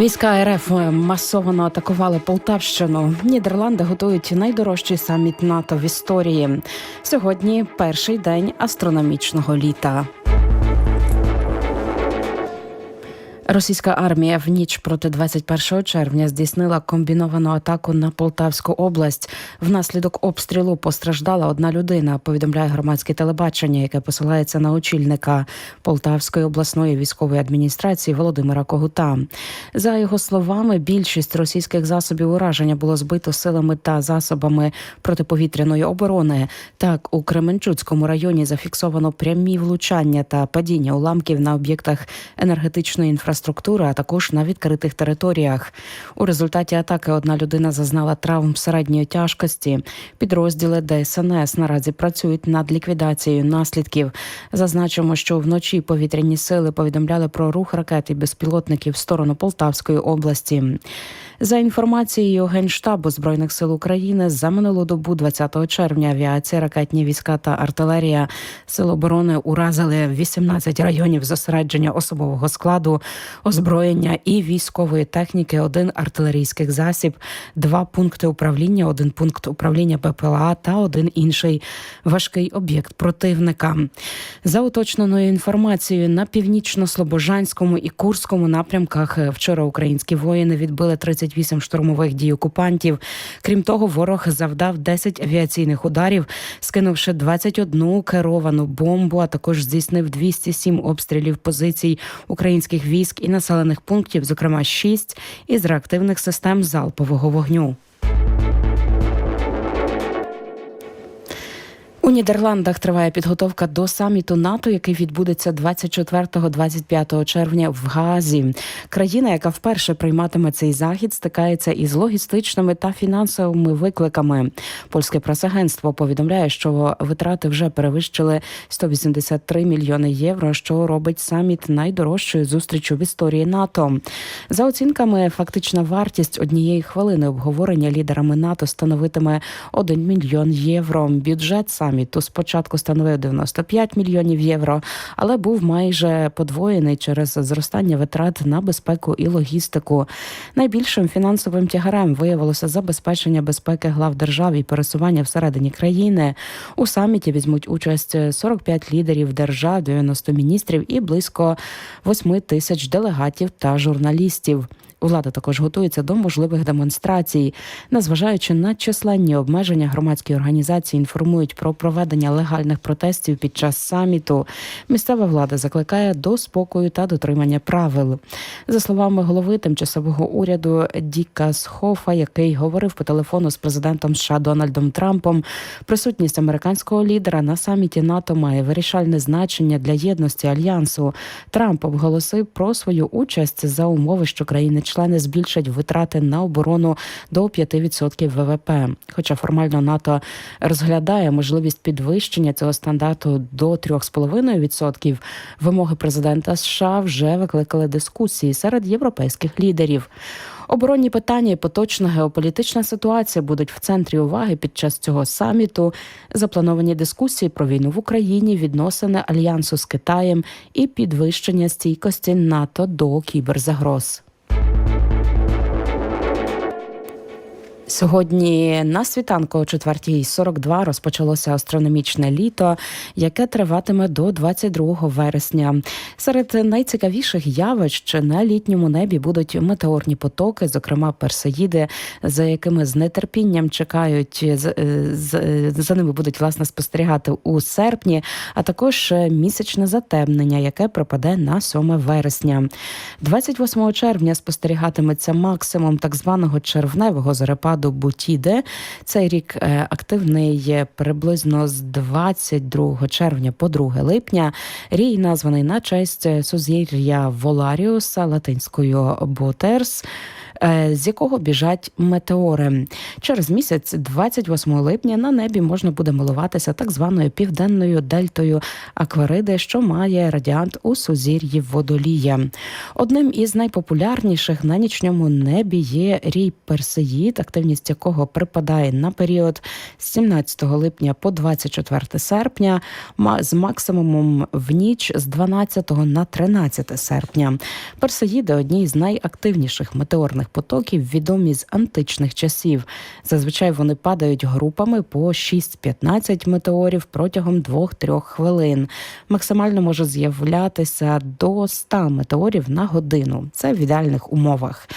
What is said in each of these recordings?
Війська РФ масово атакували Полтавщину. Нідерланди готують найдорожчий саміт НАТО в історії. Сьогодні перший день астрономічного літа. Російська армія в ніч проти 21 червня здійснила комбіновану атаку на Полтавську область. Внаслідок обстрілу постраждала одна людина. Повідомляє громадське телебачення, яке посилається на очільника Полтавської обласної військової адміністрації Володимира Когута. За його словами, більшість російських засобів ураження було збито силами та засобами протиповітряної оборони. Так, у Кременчуцькому районі зафіксовано прямі влучання та падіння уламків на об'єктах енергетичної інфраструктури інфраструктури, а також на відкритих територіях. У результаті атаки одна людина зазнала травм середньої тяжкості. Підрозділи ДСНС наразі працюють над ліквідацією наслідків. Зазначимо, що вночі повітряні сили повідомляли про рух ракет і безпілотників в сторону Полтавської області. За інформацією Генштабу збройних сил України за минулу добу, 20 червня, авіація, ракетні війська та артилерія сил оборони уразили 18 районів зосередження особового складу, озброєння і військової техніки, один артилерійський засіб, два пункти управління, один пункт управління ППЛА та один інший важкий об'єкт противника. За уточненою інформацією на північно-слобожанському і Курському напрямках вчора українські воїни відбили 38 штурмових дій окупантів. Крім того, ворог завдав 10 авіаційних ударів, скинувши 21 керовану бомбу, а також здійснив 207 обстрілів позицій українських військ і населених пунктів, зокрема 6 із реактивних систем залпового вогню. У Нідерландах триває підготовка до саміту НАТО, який відбудеться 24-25 червня в Газі. Країна, яка вперше прийматиме цей захід, стикається із логістичними та фінансовими викликами. Польське прес-агентство повідомляє, що витрати вже перевищили 183 мільйони євро, що робить саміт найдорожчою зустрічю в історії НАТО. За оцінками, фактична вартість однієї хвилини обговорення лідерами НАТО становитиме 1 мільйон євро. Бюджет саміту саміту спочатку становив 95 мільйонів євро, але був майже подвоєний через зростання витрат на безпеку і логістику. Найбільшим фінансовим тягарем виявилося забезпечення безпеки глав держав і пересування всередині країни. У саміті візьмуть участь 45 лідерів держав, 90 міністрів і близько 8 тисяч делегатів та журналістів. Влада також готується до можливих демонстрацій, незважаючи на численні обмеження, громадські організації інформують про проведення легальних протестів під час саміту. Місцева влада закликає до спокою та дотримання правил. За словами голови тимчасового уряду Діка Схофа, який говорив по телефону з президентом США Дональдом Трампом, присутність американського лідера на саміті НАТО має вирішальне значення для єдності альянсу. Трамп оголосив про свою участь за умови, що країни члени збільшать витрати на оборону до 5% ВВП. Хоча формально НАТО розглядає можливість підвищення цього стандарту до 3,5%, вимоги президента США вже викликали дискусії серед європейських лідерів. Оборонні питання і поточна геополітична ситуація будуть в центрі уваги під час цього саміту. Заплановані дискусії про війну в Україні, відносини альянсу з Китаєм і підвищення стійкості НАТО до кіберзагроз. Сьогодні на світанку о 4.42 розпочалося астрономічне літо, яке триватиме до 22 вересня. Серед найцікавіших явищ на літньому небі будуть метеорні потоки, зокрема персеїди, за якими з нетерпінням чекають за ними будуть власне спостерігати у серпні, а також місячне затемнення, яке припаде на 7 вересня. 28 червня спостерігатиметься максимум так званого червневого зарепаду до Бутіде. Цей рік активний приблизно з 22 червня по 2 липня. Рій названий на честь сузір'я Воларіуса латинською Ботерс. Е, з якого біжать метеори. Через місяць, 28 липня, на небі можна буде милуватися так званою південною дельтою Аквариди, що має радіант у сузір'ї водолія. Одним із найпопулярніших на нічному небі є рій Персеїд, активність якого припадає на період з 17 липня по 24 серпня, з максимумом в ніч з 12 на 13 серпня. Персеїди одні з найактивніших метеорних потоків, відомі з античних часів. Зазвичай вони падають групами по 6-15 метеорів протягом 2-3 хвилин. Максимально може з'являтися до 100 метеорів на годину. Це в ідеальних умовах.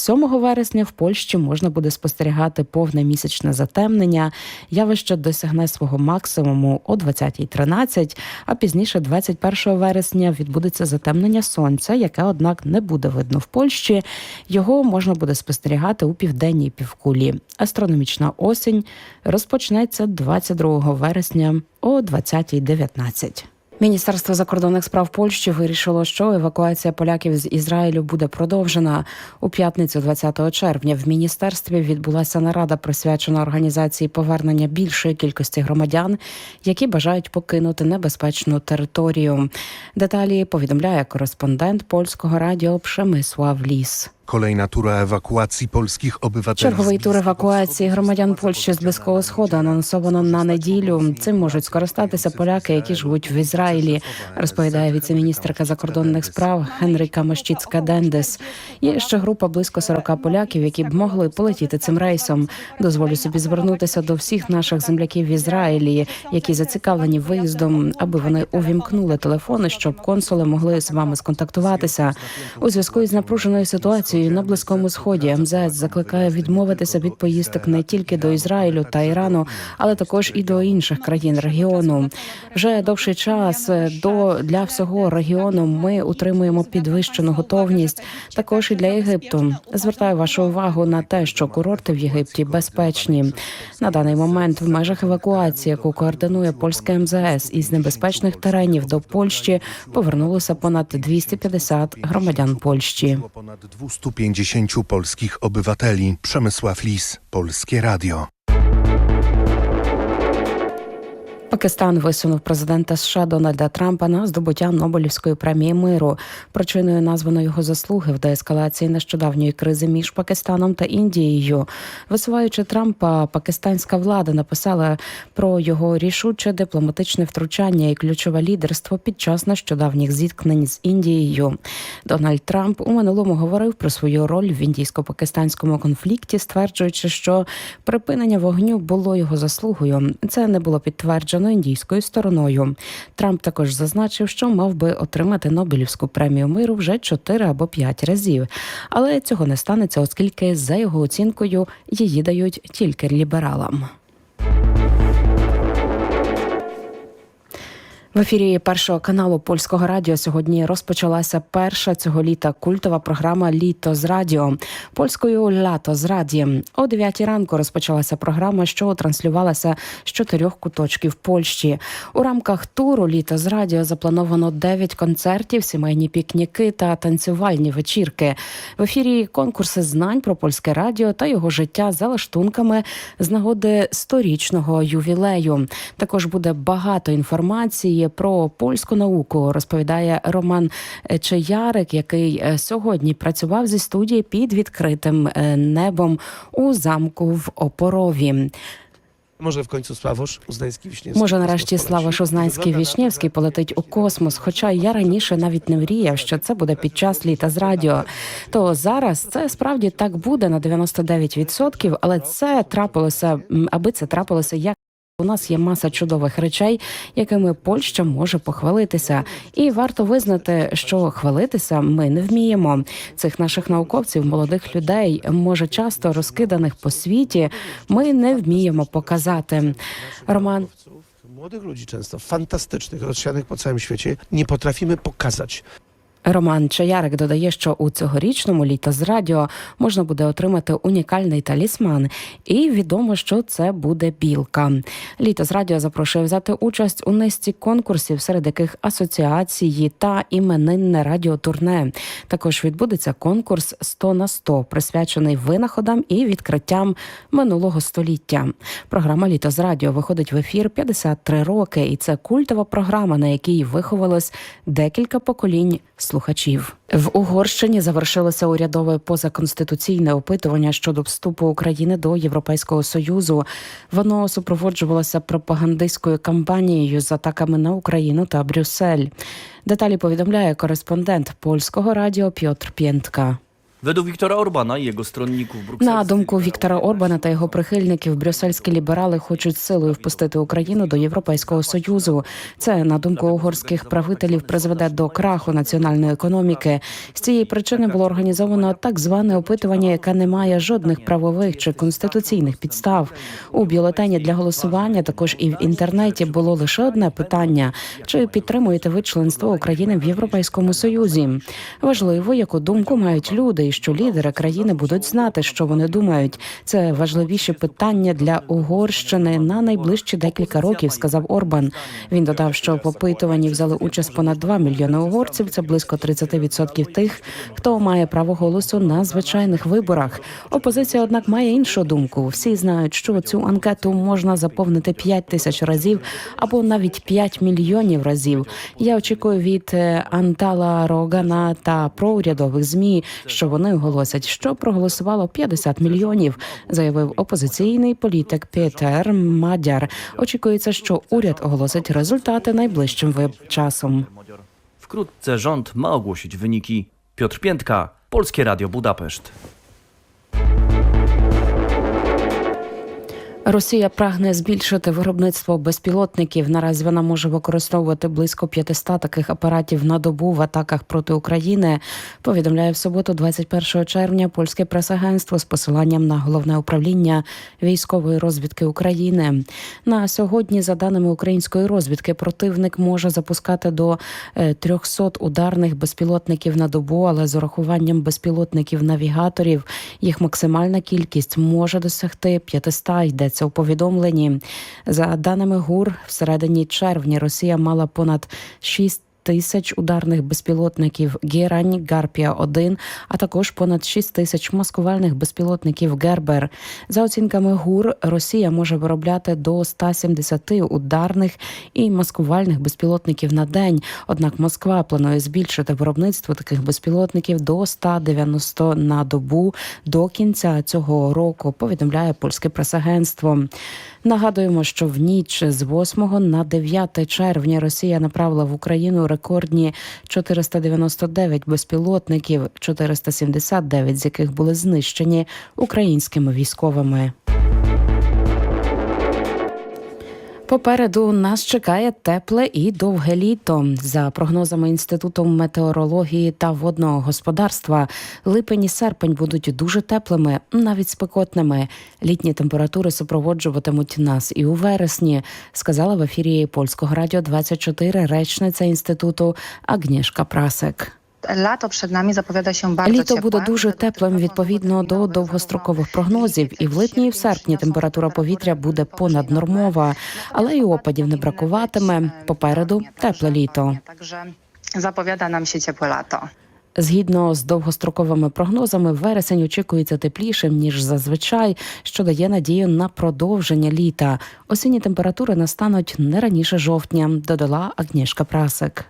7 вересня в Польщі можна буде спостерігати повне місячне затемнення. Явище досягне свого максимуму о 20.13, а пізніше, 21 вересня, відбудеться затемнення сонця, яке, однак, не буде видно в Польщі. Його можна буде спостерігати у південній півкулі. Астрономічна осінь розпочнеться 22 вересня о 20.19. Міністерство закордонних справ Польщі вирішило, що евакуація поляків з Ізраїлю буде продовжена у п'ятницю, 20 червня. В міністерстві відбулася нарада, присвячена організації повернення більшої кількості громадян, які бажають покинути небезпечну територію. Деталі повідомляє кореспондент польського радіо Przemysław Ліс. Kolejna tura ewakuacji polskich obywateli. Черговий тур евакуації громадян Польщі з близького сходу анонсовано на неділю. Цим можуть скористатися поляки, які живуть в Ізраїлі, розповідає віцеміністерка закордонних справ Генрика Мощіцька Дендес. Є ще група близько 40 поляків, які б могли полетіти цим рейсом. Дозволю собі звернутися до всіх наших земляків в Ізраїлі, які зацікавлені виїздом, аби вони увімкнули телефони, щоб консули могли з вами сконтактуватися. У зв'язку із напруженою ситуацією на близькому сході МЗС закликає відмовитися від поїздок не тільки до Ізраїлю та Ірану, але також і до інших країн регіону. Вже довший час е, до для всього регіону ми утримуємо підвищену готовність. Також і для Єгипту. Звертаю вашу увагу на те, що курорти в Єгипті безпечні. На даний момент в межах евакуації, яку координує польське МЗС із небезпечних теренів до Польщі, повернулося понад 250 громадян Польщі. Było ponad 250 polskich obywateli. Przemysław Lis, Polskie Radio. Пакистан висунув президента США Дональда Трампа на здобуття Нобелівської премії миру. Причиною названо його заслуги в деескалації нещодавньої кризи між Пакистаном та Індією. Висуваючи Трампа, пакистанська влада написала про його рішуче дипломатичне втручання і ключове лідерство під час нещодавніх зіткнень з Індією. Дональд Трамп у минулому говорив про свою роль в індійсько-пакистанському конфлікті, стверджуючи, що припинення вогню було його заслугою. Це не було підтверджено індійською стороною. Трамп також зазначив, що мав би отримати Нобелівську премію миру вже чотири або п'ять разів, але цього не станеться, оскільки за його оцінкою її дають тільки лібералам. В ефірі першого каналу польського радіо сьогодні розпочалася перша цього літа культова програма Літо з радіо польською лято з раді. О 9 ранку розпочалася програма, що транслювалася з чотирьох куточків Польщі. У рамках туру Літо з радіо заплановано 9 концертів, сімейні пікніки та танцювальні вечірки. В ефірі конкурси знань про польське радіо та його життя за лаштунками з нагоди сторічного ювілею. Також буде багато інформації про польську науку. Розповідає Роман Чеярик, який е, сьогодні працював зі студії під відкритим е, небом у замку в Опорові. Może w końcu Sławosz Uznański Wiśniewski. Може, нарешті na to, Вішнєвський полетить у космос. Хоча я раніше навіть не мріяв, що це буде під час літа з радіо. То зараз це справді так буде на 99%, але це трапилося, аби це трапилося як. У нас є маса чудових речей, якими Польща може похвалитися, і варто визнати, що хвалитися ми не вміємо. Цих наших науковців, молодих людей, може часто розкиданих по світі, ми не вміємо показати. Роман Młodych ludzi często, fantastycznych, rozsianych po całym świecie, nie potrafimy pokazać. Роман Чаярик додає, що у цьогорічному літо з радіо можна буде отримати унікальний талісман, і відомо, що це буде білка. Літо з радіо запрошує взяти участь у низці конкурсів, серед яких асоціації та іменинне радіотурне. Також відбудеться конкурс «100 на 100», присвячений винаходам і відкриттям минулого століття. Програма Літо з радіо виходить в ефір 53 роки, і це культова програма, на якій виховалось декілька поколінь слухачів. В Угорщині завершилося урядове позаконституційне опитування щодо вступу України до Європейського союзу. Воно супроводжувалося пропагандистською кампанією з атаками на Україну та Брюссель. Деталі повідомляє кореспондент польського радіо Пьотр Пєнтка. Według Wiktora Orbana i jego stronników На думку Віктора Орбана та його прихильників, брюссельські ліберали хочуть силою впустити Україну до Європейського союзу. Це на думку угорських правителів призведе до краху національної економіки. З цієї причини було організовано так зване опитування, яке не має жодних правових чи конституційних підстав. У бюлетені для голосування також і в інтернеті було лише одне питання: чи підтримуєте ви членство України в Європейському Союзі? Важливо, яку думку мають люди, і що лідери країни будуть знати, що вони думають. Це важливіші питання для Угорщини на найближчі декілька років, сказав Орбан. Він додав, що в опитуванні взяли участь понад 2 мільйони угорців. Це близько 30% тих, хто має право голосу на звичайних виборах. Опозиція, однак, має іншу думку. Всі знають, що цю анкету можна заповнити 5 тисяч разів або навіть 5 мільйонів разів. Я очікую від е, Антала Рогана та проурядових змі, що вони оголосять, що проголосувало 50 мільйонів, заявив опозиційний політик Петер Мадяр. Очікується, що уряд оголосить результати найближчим часом. Wkrótce rząd ma ogłosić wyniki. Piotr Piętka, Polskie Radio Budapeszt. Росія прагне збільшити виробництво безпілотників. Наразі вона може використовувати близько 500 таких апаратів на добу в атаках проти України. Повідомляє в суботу, 21 червня, польське прес-агентство з посиланням на головне управління військової розвідки України. На сьогодні, за даними української розвідки, противник може запускати до е, 300 ударних безпілотників на добу, але з урахуванням безпілотників навігаторів їх максимальна кількість може досягти 500, йдеться у повідомленні. За даними ГУР, всередині червня Росія мала понад 6 Тисяч ударних безпілотників Герань Гарпія 1 а також понад 6 тисяч маскувальних безпілотників Гербер. За оцінками ГУР, Росія може виробляти до 170 ударних і маскувальних безпілотників на день. Однак Москва планує збільшити виробництво таких безпілотників до 190 на добу до кінця цього року. Повідомляє польське прес-агентство. Нагадуємо, що в ніч з 8 на 9 червня Росія направила в Україну рекордні 499 безпілотників, 479 з яких були знищені українськими військовими. Попереду нас чекає тепле і довге літо. За прогнозами інституту метеорології та водного господарства, липень і серпень будуть дуже теплими, навіть спекотними. Літні температури супроводжуватимуть нас і у вересні, сказала в ефірі польського радіо 24 речниця інституту Агнішка Прасек. Nami zapowiada się bardzo Літо буде дуже теплим відповідно до довгострокових прогнозів, і в липні і в серпні температура повітря буде понаднормова, але й опадів не бракуватиме. Попереду тепле літо. Zapowiada nam się ciepłe lato. Згідно з довгостроковими прогнозами, вересень очікується теплішим ніж зазвичай, що дає надію на продовження літа. Осінні температури настануть не раніше жовтня, додала Агнішка Прасик.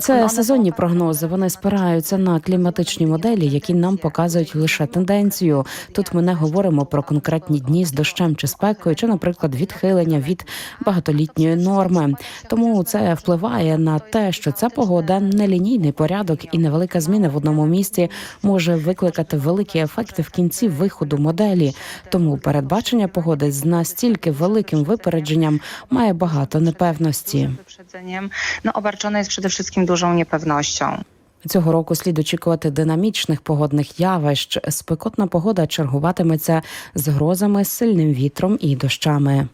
Це сезонні прогнози. Вони спираються на кліматичні моделі, які нам показують лише тенденцію. Тут ми не говоримо про конкретні дні з дощем чи спекою, чи, наприклад, відхилення від багатолітньої норми. Тому це впливає на те, що ця погода нелінійний порядок і невелика зміна в одному місці може викликати великі ефекти в кінці виходу моделі. Тому передбачення погоди з настільки великим випередженням має багато непевності. Wyprzedzeniem no, obarczone jest przede wszystkim dużą niepewnością. Цього року слід очікувати динамічних погодних явищ. Спекотна погода чергуватиметься з грозами, сильним вітром і дощами.